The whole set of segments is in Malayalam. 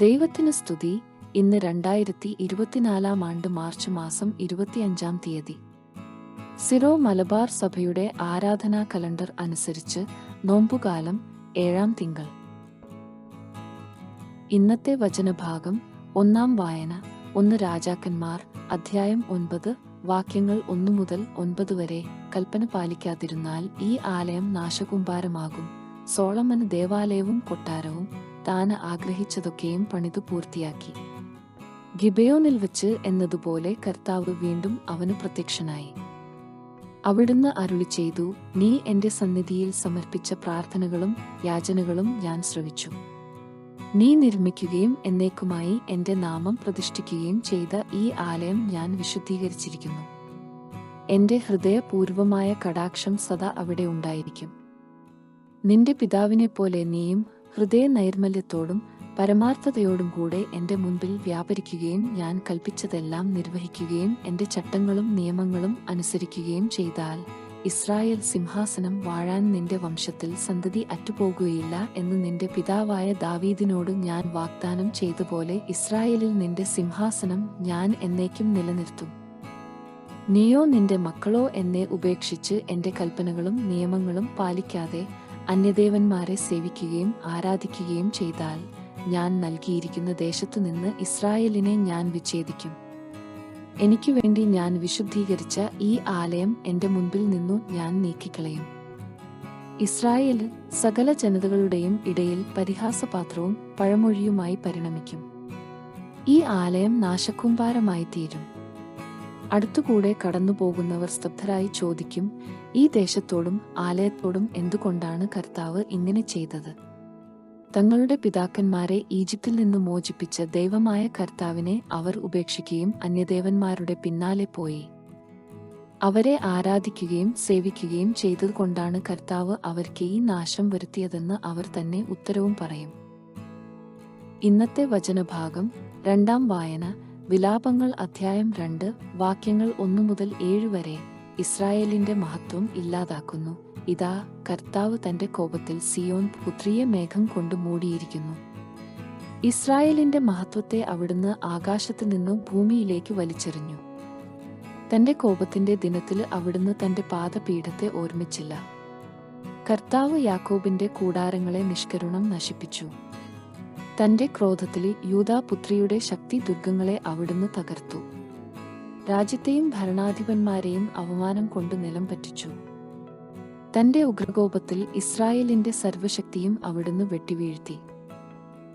ദൈവത്തിന് സ്തുതി. ഇന്ന് രണ്ടായിരത്തി ഇരുപത്തിനാലാം ആണ്ട് മാർച്ച് മാസം ഇരുപത്തിയഞ്ചാം തീയതി. സിറോ മലബാർ സഭയുടെ ആരാധനാ കലണ്ടർ അനുസരിച്ച് നോമ്പുകാലം ഏഴാം തിങ്കൾ. ഇന്നത്തെ വചനഭാഗം ഒന്നാം വായന. ഒന്ന് രാജാക്കന്മാർ അധ്യായം ഒൻപത് വാക്യങ്ങൾ ഒന്നു മുതൽ ഒൻപത് വരെ കൽപ്പന പാലിക്കാതിരുന്നാൽ ഈ ആലയം നാശകുംഭാരമാകും സോളമന് ദേവാലയവും കൊട്ടാരവും താൻ ആഗ്രഹിച്ചതൊക്കെയും പണിതു പൂർത്തിയാക്കി. ഗിബയോനിൽ വെച്ച് എന്നതുപോലെ കർത്താവ് വീണ്ടും അവന് പ്രത്യക്ഷനായി. അവിടുന്ന് അരുളി ചെയ്തു നീ എന്റെ സന്നിധിയിൽ സമർപ്പിച്ച പ്രാർത്ഥനകളും യാചനകളും ഞാൻ ശ്രവിച്ചു. നീ നിർമ്മിക്കുകയും എന്നേക്കുമായി എന്റെ നാമം പ്രതിഷ്ഠിക്കുകയും ചെയ്ത ഈ ആലയം ഞാൻ വിശുദ്ധീകരിച്ചിരിക്കുന്നു. എന്റെ ഹൃദയപൂർവമായ കടാക്ഷം സദാ അവിടെ ഉണ്ടായിരിക്കും. നിന്റെ പിതാവിനെപ്പോലെ നീയും ഹൃദയ നൈർമല്യത്തോടും പരമാർത്ഥതയോടും കൂടെ എന്റെ മുൻപിൽ വ്യാപരിക്കുകയും ഞാൻ കൽപ്പിച്ചതെല്ലാം നിർവഹിക്കുകയും എന്റെ ചട്ടങ്ങളും നിയമങ്ങളും അനുസരിക്കുകയും ചെയ്താൽ ഇസ്രായേൽ സിംഹാസനം വാഴാൻ നിന്റെ വംശത്തിൽ സന്തതി അറ്റുപോകുകയില്ല എന്ന് നിന്റെ പിതാവായ ദാവീദിനോട് ഞാൻ വാഗ്ദാനം ചെയ്തപോലെ ഇസ്രായേലിൽ നിന്റെ സിംഹാസനം ഞാൻ എന്നേക്കും നിലനിർത്തും. നീയോ നിന്റെ മക്കളോ എന്നെ ഉപേക്ഷിച്ച് എന്റെ കൽപ്പനകളും നിയമങ്ങളും പാലിക്കാതെ അന്യദേവന്മാരെ സേവിക്കുകയും ആരാധിക്കുകയും ചെയ്താൽ ഞാൻ നൽകിയിരിക്കുന്ന ദേശത്തു നിന്ന് ഇസ്രായേലിനെ ഞാൻ വിച്ഛേദിക്കും. എനിക്കു വേണ്ടി ഞാൻ വിശുദ്ധീകരിച്ച ഈ ആലയം എന്റെ മുൻപിൽ നിന്നു ഞാൻ നീക്കിക്കളയും. ഇസ്രായേൽ സകല ജനതകളുടെയും ഇടയിൽ പരിഹാസപാത്രവും പഴമൊഴിയുമായി പരിണമിക്കും. ഈ ആലയം നാശക്കുംഭാരമായി തീരും അടുത്തുകൂടെ കടന്നുപോകുന്നവർ സ്തബ്ധരായി ചോദിക്കും ഈ ദേശത്തോടും ആലയത്തോടും എന്തുകൊണ്ടാണ് കർത്താവ് ഇങ്ങനെ ചെയ്തത്? തങ്ങളുടെ പിതാക്കന്മാരെ ഈജിപ്തിൽ നിന്ന് മോചിപ്പിച്ച ദൈവമായ കർത്താവിനെ അവർ ഉപേക്ഷിക്കുകയും അന്യദേവന്മാരുടെ പിന്നാലെ പോയി. അവരെ ആരാധിക്കുകയും സേവിക്കുകയും ചെയ്തതുകൊണ്ടാണ് കർത്താവ് അവർക്ക് ഈ നാശം വരുത്തിയതെന്ന് അവർ തന്നെ ഉത്തരവും പറയും. ഇന്നത്തെ വചനഭാഗം രണ്ടാം വായന വിലാപങ്ങൾ അധ്യായം രണ്ട് വാക്യങ്ങൾ ഒന്നു മുതൽ ഏഴ് വരെ ഇസ്രായേലിന്റെ മഹത്വം ഇല്ലാതാക്കുന്നു. ഇതാ കർത്താവ് തന്റെ കോപത്തിൽ സിയോൻ പുത്രിയെ മേഘം കൊണ്ട് മൂടിയിരിക്കുന്നു. ഇസ്രായേലിന്റെ മഹത്വത്തെ അവിടുന്ന് ആകാശത്തു നിന്നും ഭൂമിയിലേക്ക് വലിച്ചെറിഞ്ഞു. തന്റെ കോപത്തിന്റെ ദിനത്തിൽ അവിടുന്ന് തന്റെ പാദപീഠത്തെ ഓർമ്മിച്ചില്ല. കർത്താവ് യാക്കോബിന്റെ കൂടാരങ്ങളെ നിഷ്കരുണം നശിപ്പിച്ചു. തന്റെ ക്രോധത്തിൽ യൂതാപുത്രിയുടെ ശക്തി ദുർഗങ്ങളെ അവിടുന്ന് തകർത്തു. രാജ്യത്തെയും ഭരണാധിപന്മാരെയും അവമാനം കൊണ്ട് നിലം പറ്റിച്ചു. തന്റെ ഉഗ്രകോപത്തിൽ ഇസ്രായേലിന്റെ സർവശക്തിയും അവിടുന്ന് വെട്ടിവീഴ്ത്തി.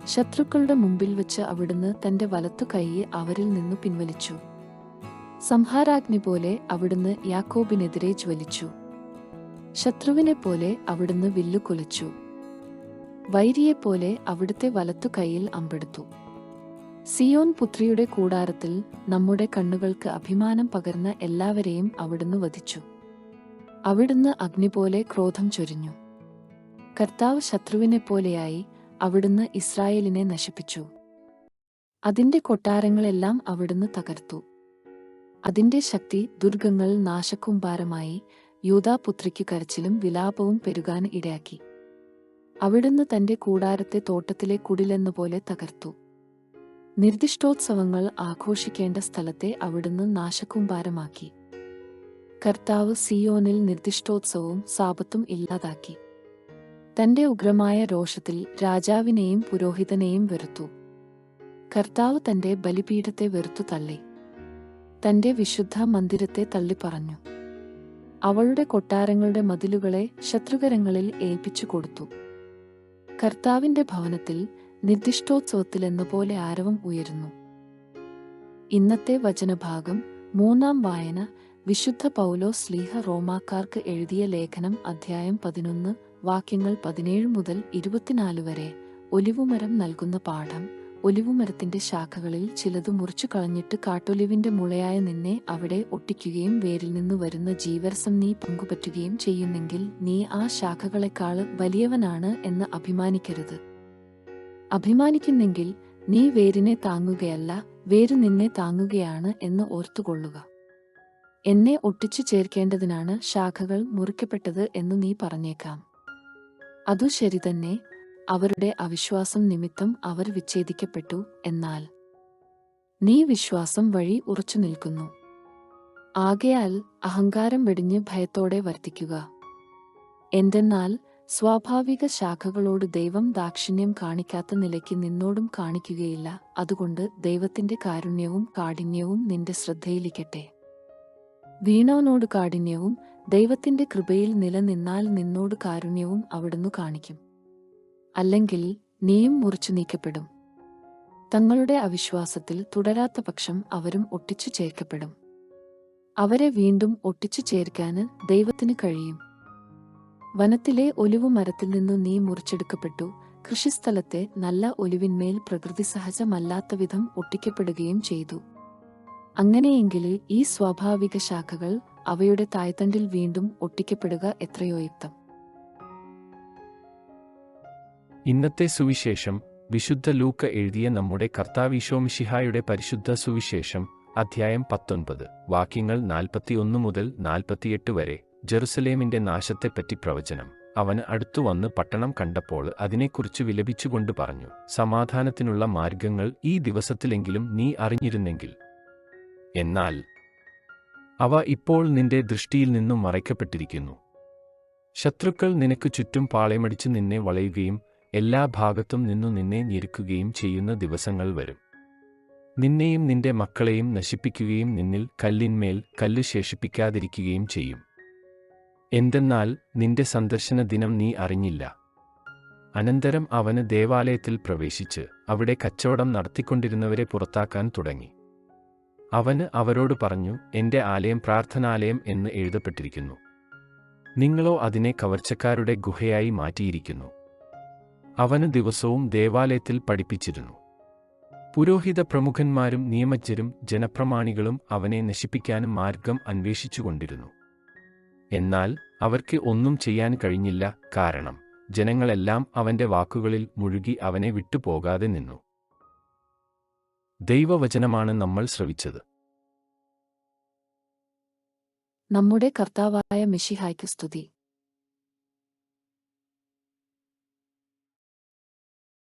ശത്രുക്കളുടെ മുമ്പിൽ വെച്ച് അവിടുന്ന് തന്റെ വലത്തു കൈയെ അവരിൽ നിന്ന് പിൻവലിച്ചു. സംഹാരാഗ്നി പോലെ അവിടുന്ന് യാക്കോബിനെതിരെ ജ്വലിച്ചു. ശത്രുവിനെ പോലെ അവിടുന്ന് വില്ലു കുലച്ചു. വൈരിയെപ്പോലെ അവിടുത്തെ വലത്തു കൈയിൽ അമ്പെടുത്തു. സിയോൻ പുത്രിയുടെ കൂടാരത്തിൽ നമ്മുടെ കണ്ണുകൾക്ക് അഭിമാനം പകർന്ന എല്ലാവരെയും അവിടുന്ന് വധിച്ചു. അവിടുന്ന് അഗ്നി പോലെ ക്രോധം ചൊരിഞ്ഞു. കർത്താവ് ശത്രുവിനെ പോലെയായി അവിടുന്ന് ഇസ്രായേലിനെ നശിപ്പിച്ചു. അതിന്റെ കൊട്ടാരങ്ങളെല്ലാം അവിടുന്ന് തകർത്തു. അതിന്റെ ശക്തി ദുർഗങ്ങൾ നാശക്കുംഭാരമായി യൂതാപുത്രിക്ക് കരച്ചിലും വിലാപവും പെരുകാൻ ഇടയാക്കി. അവിടുന്ന് തന്റെ കൂടാരത്തെ തോട്ടത്തിലെ കുടിലെന്നപോലെ തകർത്തു. നിർദ്ദിഷ്ടോത്സവങ്ങൾ ആഘോഷിക്കേണ്ട സ്ഥലത്തെ അവിടുന്ന് നാശകുംഭാരമാക്കി കർത്താവ് സിയോനിൽ നിർദ്ദിഷ്ടോത്സവവും സാപത്തും ഇല്ലാതാക്കി. തന്റെ ഉഗ്രമായ രോഷത്തിൽ രാജാവിനെയും പുരോഹിതനെയും വെറുത്തു. കർത്താവ് തന്റെ ബലിപീഠത്തെ വെറുത്തു തള്ളി. തന്റെ വിശുദ്ധ മന്ദിരത്തെ തള്ളിപ്പറഞ്ഞു അവളുടെ കൊട്ടാരങ്ങളുടെ മതിലുകളെ ശത്രുകരങ്ങളിൽ ഏൽപ്പിച്ചു കൊടുത്തു. കർത്താവിന്റെ ഭവനത്തിൽ നിർദ്ദിഷ്ടോത്സവത്തിലെന്ന പോലെ ആരവം ഉയരുന്നു. ഇന്നത്തെ വചനഭാഗം മൂന്നാം വായന വിശുദ്ധ പൗലോ സ്ലീഹ റോമാക്കാർക്ക് എഴുതിയ ലേഖനം അധ്യായം പതിനൊന്ന് വാക്യങ്ങൾ പതിനേഴ് മുതൽ ഇരുപത്തിനാല് വരെ ഒലിവുമരം നൽകുന്ന പാഠം ഒലിവുമരത്തിന്റെ ശാഖകളിൽ ചിലത് മുറിച്ചു കളഞ്ഞിട്ട് കാട്ടൊലിവിന്റെ മുളയായ നിന്നെ അവിടെ ഒട്ടിക്കുകയും വേരിൽ നിന്ന് വരുന്ന ജീവരസം നീ പങ്കുപറ്റുകയും ചെയ്യുന്നെങ്കിൽ നീ ആ ശാഖകളെക്കാൾ വലിയവനാണ് എന്ന് അഭിമാനിക്കരുത്. അഭിമാനിക്കുന്നെങ്കിൽ നീ വേരിനെ താങ്ങുകയല്ല വേര് നിന്നെ താങ്ങുകയാണ് എന്ന് ഓർത്തുകൊള്ളുക. എന്നെ ഒട്ടിച്ചു ചേർക്കേണ്ടതിനാണ് ശാഖകൾ മുറിക്കപ്പെട്ടത് എന്ന് നീ പറഞ്ഞേക്കാം. അതു ശരി തന്നെ അവരുടെ അവിശ്വാസം നിമിത്തം അവർ വിച്ഛേദിക്കപ്പെട്ടു എന്നാൽ നീ വിശ്വാസം വഴി ഉറച്ചു നിൽക്കുന്നു. ആകയാൽ അഹങ്കാരം വെടിഞ്ഞ് ഭയത്തോടെ വർത്തിക്കുക. എന്തെന്നാൽ സ്വാഭാവിക ശാഖകളോട് ദൈവം ദാക്ഷിണ്യം കാണിക്കാത്ത നിലയ്ക്ക് നിന്നോടും കാണിക്കുകയില്ല. അതുകൊണ്ട് ദൈവത്തിന്റെ കാരുണ്യവും കാഠിന്യവും നിന്റെ ശ്രദ്ധയിലിരിക്കട്ടെ. വീണവനോട് കാഠിന്യവും ദൈവത്തിന്റെ കൃപയിൽ നിലനിന്നാൽ നിന്നോട് കാരുണ്യവും അവിടുന്ന് കാണിക്കും. അല്ലെങ്കിൽ നീയും മുറിച്ചു നീക്കപ്പെടും. തങ്ങളുടെ അവിശ്വാസത്തിൽ തുടരാത്ത പക്ഷം അവരും ഒട്ടിച്ചു ചേർക്കപ്പെടും. അവരെ വീണ്ടും ഒട്ടിച്ചു ചേർക്കാന് ദൈവത്തിന് കഴിയും. വനത്തിലെ ഒലിവു മരത്തിൽ നിന്നു നീ മുറിച്ചെടുക്കപ്പെട്ടു. കൃഷിസ്ഥലത്തെ നല്ല ഒലിവിന്മേൽ പ്രകൃതി സഹജമല്ലാത്ത വിധം ഒട്ടിക്കപ്പെടുകയും ചെയ്തു. അങ്ങനെയെങ്കിൽ ഈ സ്വാഭാവിക ശാഖകൾ അവയുടെ തായ്തണ്ടിൽ വീണ്ടും ഒട്ടിക്കപ്പെടുക എത്രയോ യുക്തം. ഇന്നത്തെ സുവിശേഷം വിശുദ്ധ ലൂക്ക എഴുതിയ നമ്മുടെ കർത്താവിശോമിഷിഹായുടെ പരിശുദ്ധ സുവിശേഷം അധ്യായം പത്തൊൻപത് വാക്യങ്ങൾ നാൽപ്പത്തിയൊന്ന് മുതൽ നാൽപ്പത്തിയെട്ട് വരെ ജെറുസലേമിന്റെ നാശത്തെപ്പറ്റി പ്രവചനം. അവൻ അടുത്തു വന്ന് പട്ടണം കണ്ടപ്പോൾ അതിനെക്കുറിച്ച് വിലപിച്ചുകൊണ്ട് പറഞ്ഞു സമാധാനത്തിനുള്ള മാർഗങ്ങൾ ഈ ദിവസത്തിലെങ്കിലും നീ അറിഞ്ഞിരുന്നെങ്കിൽ. എന്നാൽ അവ ഇപ്പോൾ നിന്റെ ദൃഷ്ടിയിൽ നിന്നും മറയ്ക്കപ്പെട്ടിരിക്കുന്നു. ശത്രുക്കൾ നിനക്ക് ചുറ്റും പാളയമടിച്ച് നിന്നെ വളയുകയും എല്ലാ ഭാഗത്തും നിന്നു നിന്നെ ഞെരുക്കുകയും ചെയ്യുന്ന ദിവസങ്ങൾ വരും. നിന്നെയും നിന്റെ മക്കളെയും നശിപ്പിക്കുകയും നിന്നിൽ കല്ലിന്മേൽ കല്ല് ശേഷിപ്പിക്കാതിരിക്കുകയും ചെയ്യും. എന്തെന്നാൽ നിന്റെ സന്ദർശന ദിനം നീ അറിഞ്ഞില്ല. അനന്തരം അവന് ദേവാലയത്തിൽ പ്രവേശിച്ച് അവിടെ കച്ചവടം നടത്തിക്കൊണ്ടിരുന്നവരെ പുറത്താക്കാൻ തുടങ്ങി. അവന് അവരോട് പറഞ്ഞു എന്റെ ആലയം പ്രാർത്ഥനാലയം എന്ന് എഴുതപ്പെട്ടിരിക്കുന്നു. നിങ്ങളോ അതിനെ കവർച്ചക്കാരുടെ ഗുഹയായി മാറ്റിയിരിക്കുന്നു. അവന് ദിവസവും ദേവാലയത്തിൽ പഠിപ്പിച്ചിരുന്നു. പുരോഹിത പ്രമുഖന്മാരും നിയമജ്ഞരും ജനപ്രമാണികളും അവനെ നശിപ്പിക്കാനും മാർഗം അന്വേഷിച്ചുകൊണ്ടിരുന്നു. എന്നാൽ അവർക്ക് ഒന്നും ചെയ്യാൻ കഴിഞ്ഞില്ല കാരണം ജനങ്ങളെല്ലാം അവന്റെ വാക്കുകളിൽ മുഴുകി അവനെ വിട്ടുപോകാതെ നിന്നു. ദൈവവചനമാണ് നമ്മൾ ശ്രവിച്ചത്. നമ്മുടെ കർത്താവായ മിഷിഹായ്ക്ക് സ്തുതി.